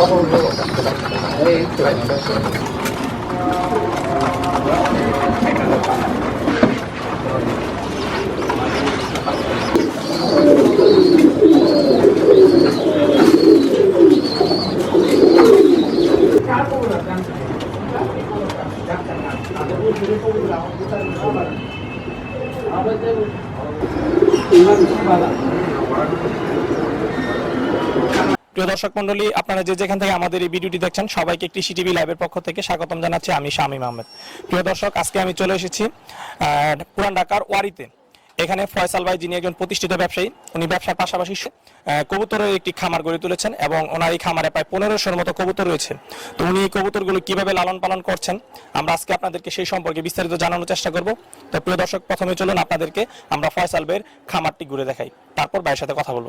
早いトレンドです。প্রিয় দর্শক মন্ডলী, আপনারা যে যেখান থেকে আমাদের এই ভিডিওটি দেখছেন, সবাইকে একটি সিটিভি লাইভের পক্ষ থেকে স্বাগতম জানাচ্ছি। আমি শামীম আহমেদ। প্রিয় দর্শক, আজকে আমি চলে এসেছি পুরান ঢাকার ওয়ারিতে। এখানে ফয়সাল ভাই যিনি একজন প্রতিষ্ঠিত ব্যবসায়ী, উনি ব্যবসার পাশাপাশি কবুতরের একটি খামার গড়ে তুলেছেন এবং ওনার এই খামারে প্রায় পনেরোশোর মতো কবুতর রয়েছে। তো উনি এই কবুতরগুলো কীভাবে লালন পালন করছেন, আমরা আজকে আপনাদেরকে সেই সম্পর্কে বিস্তারিত জানানোর চেষ্টা করব। তো প্রিয় দর্শক, প্রথমে চলুন আপনাদেরকে আমরা ফয়সাল ভাইয়ের খামারটি ঘুরে দেখাই। তারপর ভাইয়ের সাথে কথা বলব।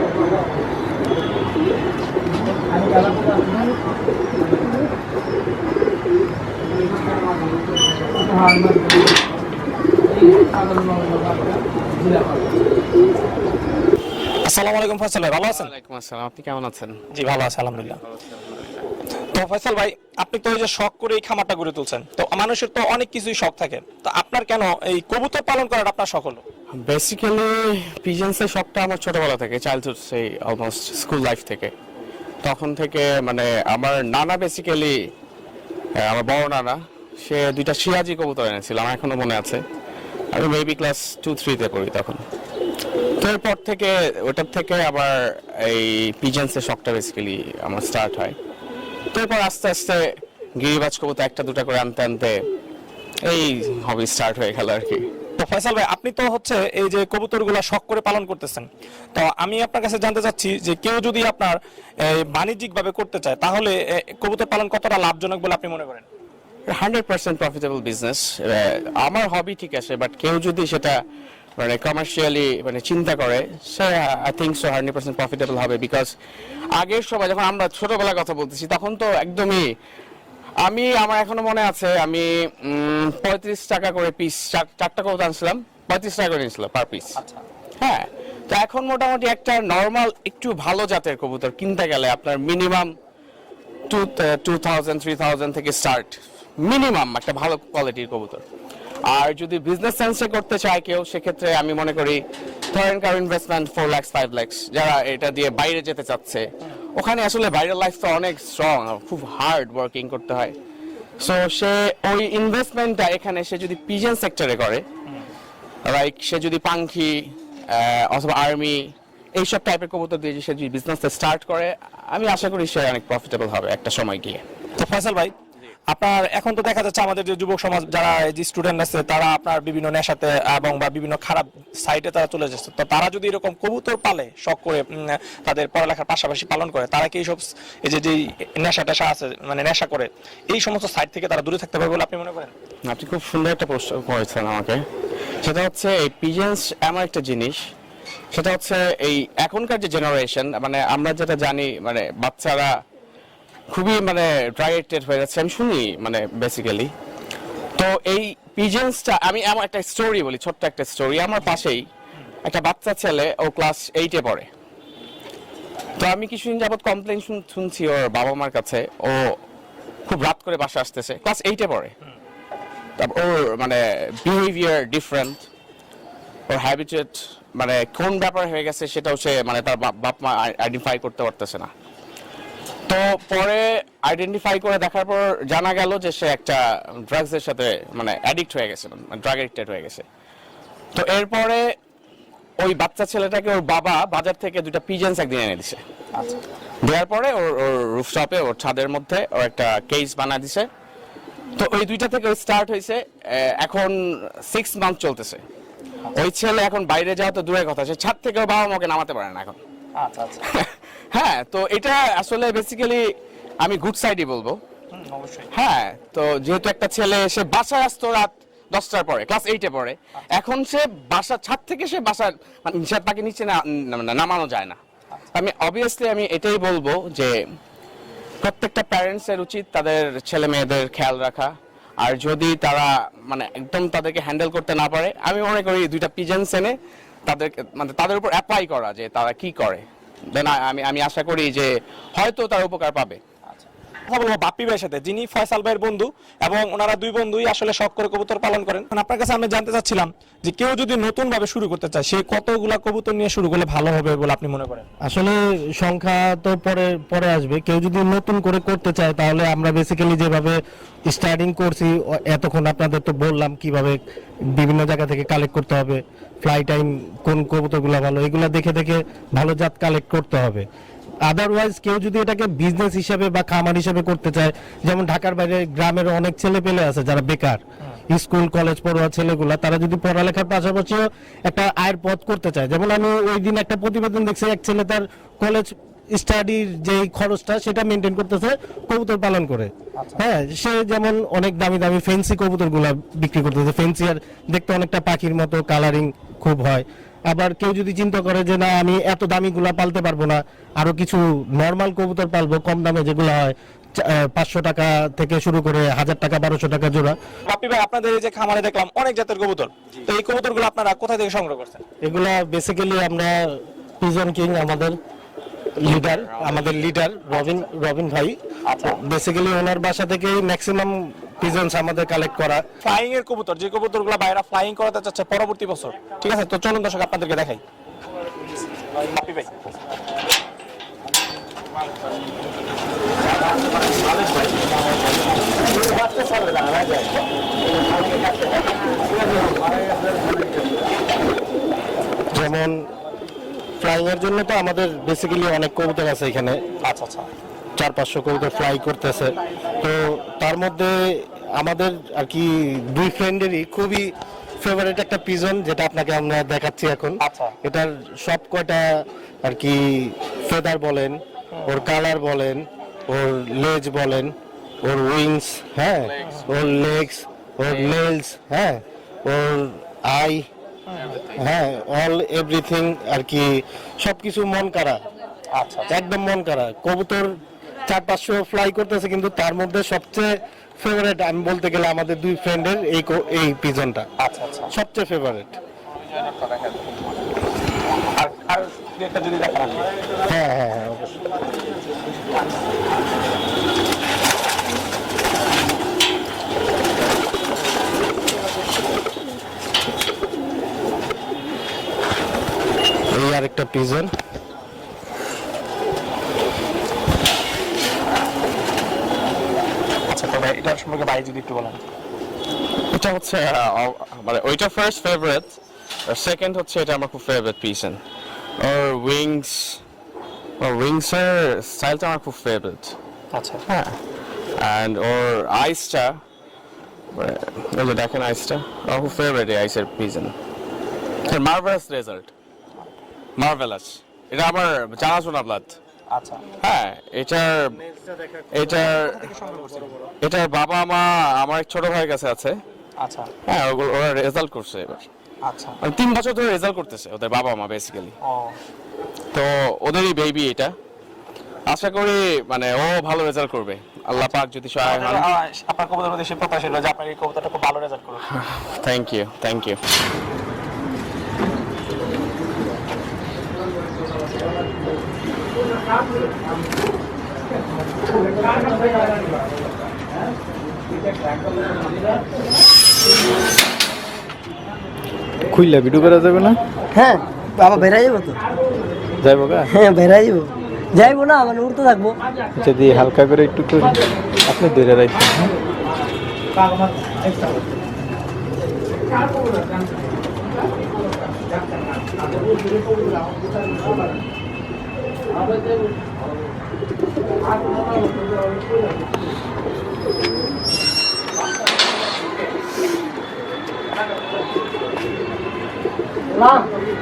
আসসালামু আলাইকুম ফয়সাল ভাই ভালো আছেন? ওয়ালাইকুম আসসালাম আপনি কেমন আছেন? জি ভালো আছে আলহামদুলিল্লাহ। তো ফয়সাল ভাই আপনি তো ওই যে শখ করে এই খামারটা গড়ে তুলছেন। তো মানুষের তো অনেক কিছুই শখ থাকে। তো আপনার কেন এই কবুতর পালন করার আপনার শখ হলো? বেসিক্যালি পিজেন্সের শখটা আমার ছোটবেলা থেকে চাইল্ডহুড সেই অলমোস্ট স্কুল লাইফ থেকে। তখন থেকে মানে আমার নানা বেসিক্যালি আমার বড় নানা সে দুইটা সিরাজি কবুতর এনেছিল আমার এখনও মনে আছে। আমি মেবি ক্লাস টু থ্রিতে পড়ি তখন। তো এরপর থেকে, ওটার থেকে আবার এই পিজেন্সের শখটা বেসিক্যালি আমার স্টার্ট হয়। তো আস্তে আস্তে গিরিবাজ কবুতর একটা, দুটা করে আনতে আনতে এই হবি স্টার্ট হয়ে গেল আর কি। তো ফয়সাল ভাই, আপনি তো হচ্ছে এই যে কবুতরগুলো শখ করে পালন করতেছেন। তো আমি আপনার কাছে জানতে চাচ্ছি যে কেউ যদি আপনার বাণিজ্যিক ভাবে করতে চায়, তাহলে কবুতর পালন কতটা লাভজনক বলে আপনি মনে করেন? হান্ড্রেড পার্সেন্ট প্রফিটেবল বিজনেস আমার হবি ঠিক আছে বাট কেউ যদি সেটা মানে কমার্শিয়ালি মানে চিন্তা করে sir I think so hundred percent profitable হবে বিকজ আগের সময় যখন আমরা ছোটবেলার কথা বলতেছি তখন তো একদমই আমি আমার এখনও মনে আছে আমি পঁয়ত্রিশ টাকা করে পিস চারটা কবুতর আনছিলাম পঁয়ত্রিশ টাকা করে নিয়েছিল পার পিস হ্যাঁ তো এখন মোটামুটি একটা নর্মাল একটু ভালো জাতের কবুতর কিনতে গেলে আপনার minimum two two thousand three thousand থেকে স্টার্ট মিনিমাম একটা ভালো কোয়ালিটির কবুতর। আর যদি বিজনেস সেন্সে করতে চায় কেউ, সেক্ষেত্রে আমি মনে করি ধরেন কারও investment four lakhs five lakhs যারা এটা দিয়ে বাইরে যেতে চাচ্ছে। ওখানে আসলে বাইরের লাইফ তো অনেক স্ট্রং খুব হার্ড ওয়ার্কিং করতে হয়। সো সে ওই ইনভেস্টমেন্টটা এখানে সে যদি পিজন সেক্টরে করে লাইক সে যদি পাঙ্খি অথবা আর্মি এইসব টাইপের কবুতর দিয়ে সে যদি বিজনেসটা স্টার্ট করে, আমি আশা করি সে অনেক প্রফিটেবল হবে একটা সময় গিয়ে। তো ফয়সাল ভাই আপনার, এখন তো দেখা যাচ্ছে আমাদের যে যুবক সমাজ, যারা যে স্টুডেন্ট আছে, তারা আপনার বিভিন্ন নেশাতে এবং বা বিভিন্ন খারাপ সাইটে তারা চলে যাচ্ছে। তো তারা যদি এরকম কবুতর পালে, শখ করে তাদের পড়ালেখার পাশাপাশি পালন করে, তারা কি এইসব এই যে যে নেশা টেশা আছে মানে নেশা করে, এই সমস্ত সাইট থেকে তারা দূরে থাকতে পারবে বলে আপনি মনে করেন? আপনি খুব সুন্দর একটা প্রশ্ন করেছেন আমাকে। সেটা হচ্ছে এই পিজেন্স এমন একটা জিনিস। সেটা হচ্ছে এই এখনকার যে জেনারেশন মানে আমরা যেটা জানি মানে বাচ্চারা খুবই মানে ড্রাইটেড হয়ে যাচ্ছে, আমি শুনি মানে বেসিক্যালি তো এই পিজেন্সটা আমি এমন একটা স্টোরি বলি, ছোট্ট একটা স্টোরি আমার পাশেই একটা বাচ্চা ছেলে, ও ক্লাস এইটে পড়ে। তো আমি কিছুদিন যাবত কমপ্লেন শুনছি ওর বাবা মার কাছে। ও খুব রাত করে বাসা আসতেছে ক্লাস এইটে পড়ে। তারপর ওর মানে বিহেভিয়ার ডিফারেন্ট ওর হ্যাবিটেট মানে কোন ব্যাপার হয়ে গেছে সেটাও সে মানে তার বাপ মা আইডেন্টিফাই করতে পারতেছে না। তো পরে আইডেন্টিফাই করে দেখার পর জানা গেল যে সে একটা ড্রাগসের সাথে মানে অ্যাডিক্ট হয়ে গেছে ড্রাগ অ্যাডিক্টেড হয়ে গেছে। তো এরপরে ওই বাচ্চা ছেলেটাকে ওর বাবা বাজার থেকে দুটা পিজেন্স একদিন এনে দিছে। আচ্ছা। দেওয়ার পরে ওর ওর রুফটপে ওর ছাদের মধ্যে ও একটা কেস বানা দিছে। তো ওই দুইটা থেকে স্টার্ট হয়েছে এখন সিক্স মান্থ চলতেছে। ওই ছেলে এখন বাইরে যাওয়া তো দূরের কথা সে ছাদ থেকে ওর বাবা মাকে নামাতে পারে না এখন। আচ্ছা আচ্ছা। হ্যাঁ তো এটা আসলে বেসিক্যালি আমি গুড সাইডই বলব। হ্যাঁ তো যেহেতু একটা ছেলে সে বাসায় আসতো রাত দশটার পরে ক্লাস এইটে পরে এখন সে বাসা ছাদ থেকে সে বাসার মানে তাকে নিচে নামানো যায় না। আমি অবভিয়াসলি আমি এটাই বলব যে প্রত্যেকটা প্যারেন্টস এর উচিত তাদের ছেলে মেয়েদের খেয়াল রাখা। আর যদি তারা মানে একদম তাদেরকে হ্যান্ডেল করতে না পারে আমি মনে করি দুইটা পিজেন্স এনে তাদেরকে মানে তাদের উপর অ্যাপ্লাই করা যে তারা কি করে। দেন আমি আমি আশা করি যে হয়তো তার উপকার পাবে। কথা বলব বাপ্পি ভাইয়ের সাথে। যিনি ফয়সাল ভাইয়ের বন্ধু এবং ওনারা দুই বন্ধুই আসলে শখ করে কবুতর পালন করেন। আপনার কাছে আমি জানতে চাচ্ছিলাম যে কেউ যদি নতুন ভাবে শুরু করতে চায়, সে কতগুলা কবুতর নিয়ে শুরু করলে ভালো হবে বলে আপনি মনে করেন? আসলে সংখ্যা তো পরে পরে আসবে। কেউ যদি নতুন করে করতে চায়, তাহলে আমরা বেসিক্যালি যেভাবে স্টার্টিং করছি এতক্ষণ আপনাদের তো বললাম কীভাবে বিভিন্ন জায়গা থেকে কালেক্ট করতে হবে ফ্লাই টাইম কোন কবুতরগুলো ভালো, এগুলো দেখে দেখে ভালো জাত কালেক্ট করতে হবে। আদারওয়াইজ কেউ যদি এটাকে বিজনেস হিসাবে বা খামার হিসাবে করতে চায় যেমন ঢাকার বাইরে গ্রামের অনেক ছেলে পেলে আছে যারা বেকার স্কুল কলেজ পড়ুয়া ছেলেগুলা তারা যদি পড়ালেখার পাশাপাশিও একটা আয়ের পথ করতে চায়। যেমন আমি ওই দিন একটা প্রতিবেদন দেখছি এক ছেলে তার কলেজ স্টাডির যে খরচটা সেটা মেনটেন করতেছে কবুতর পালন করে। হ্যাঁ সে যেমন অনেক দামি দামি ফেন্সি কবুতরগুলা বিক্রি করতেছে। ফেন্সি আর দেখতে অনেকটা পাখির মতো কালারিং খুব হয়। আবার কেউ যদি চিন্তা করে যে না আমি এত দামি গুলা পালতে পারব না আরও কিছু নর্মাল কবুতর পালবো কম দামে যেগুলো হয় পাঁচশো টাকা থেকে শুরু করে হাজার টাকা বারোশো টাকা জোড়া। বাপ্পি ভাই আপনাদের এই যে খামারে দেখলাম অনেক জাতের কবুতর। তো এই কবুতরগুলো আপনারা কোথা থেকে সংগ্রহ করছেন? এগুলা বেসিক্যালি আমরা পিজন কিং আমাদের লিডার আমাদের লিডার রবিন রবিন ভাই। বেসিক্যালি ওনার বাসা থেকে ম্যাক্সিমাম পিজনস আমাদের কালেক্ট করা। ফ্লাইং এর কবুতর যে কবুতরগুলো বাইরা ফ্লাইং করাতে চাচ্ছে পরবর্তী বছর। ঠিক আছে তো চলুন দর্শক আপনাদেরকে দেখাই। ভাই। যেমন ফ্লাইং এর জন্য তো আমাদের বেসিক্যালি অনেক কবুতর আছে এখানে। আচ্ছা আচ্ছা। চার পাঁচশো কবুতর ফ্লাই করতেছে। তো তার মধ্যে আমাদের আর কি দুই ফ্রেন্ডেরই খুবই ফেভারিট একটা পিজন যেটা আপনাকে আমরা দেখাচ্ছি এখন। আচ্ছা। এটার সব কয়টা আর কি ফেদার বলেন ওর কালার বলেন ওর লেজ বলেন ওর উইংস হ্যাঁ ওর লেগস ওর নেলস হ্যাঁ ওর আই হ্যাঁ অল এভরিথিং আর কি সবকিছু মন কারা। আচ্ছা একদম মন করা। কবুতর চার পাঁচশো ফ্লাই করতেছে কিন্তু তার মধ্যে সবচেয়ে ফেভারিট আমি বলতে গেলে আমাদের দুই ফ্রেন্ডের এই এই পিজনটা আচ্ছা আচ্ছা সবচেয়ে ফেভারিট। হ্যাঁ হ্যাঁ হ্যাঁ। এই আরেকটা পিজন তো ভাই এটার সম্পর্কে ভাই যদি একটু বলেন। এটা হচ্ছে মানে ওইটা ফার্স্ট ফেভারিট আর সেকেন্ড হচ্ছে এটা আমার খুব ফেভারিট পিসন ওর উইংস ওর উইংসের স্টাইলটা আমার খুব ফেভারিট আচ্ছা। হ্যাঁ। অ্যান্ড ওর আইসটা ওই যে দেখেন আইসটা আমার খুব ফেভারিট এই আইসের পিজন মার্ভেলাস রেজাল্ট মার্ভেলাস এটা আমার জানাশোনা ব্লাড আচ্ছা। হ্যাঁ এটার এটার এটার বাবা মা আমার এক ছোট ভাইয়ের কাছে আছে। আচ্ছা। হ্যাঁ ওগুলো- ওরা রেজাল্ট করছে এবার। আচ্ছা। মানে তিন বছর ধরে রেজাল্ট করতেছে ওদের বাবা মা বেসিক্যালি তো ওদেরই বেবি এটা। আশা করি মানে ও ভালো রেজাল্ট করবে। আল্লাহ পাক যদি সহায় হন। আপনার কবুতর মধ্যে সে প্রত্যাশা যে আপনার এই কবুতরটা খুব ভালো রেজাল্ট করবে থ্যাংক ইউ থ্যাংক ইউ খুইলা ভিডিও করা যাবে না? হ্যাঁ বাবা বেড়া যাব তো। যাইবো গা? হ্যাঁ বেড়া যাব যাইবো না মানে উঠতে থাকব। যদি হালকা করে একটু করি আপনি ধরে রাখবেন হ্যাঁ? 嗯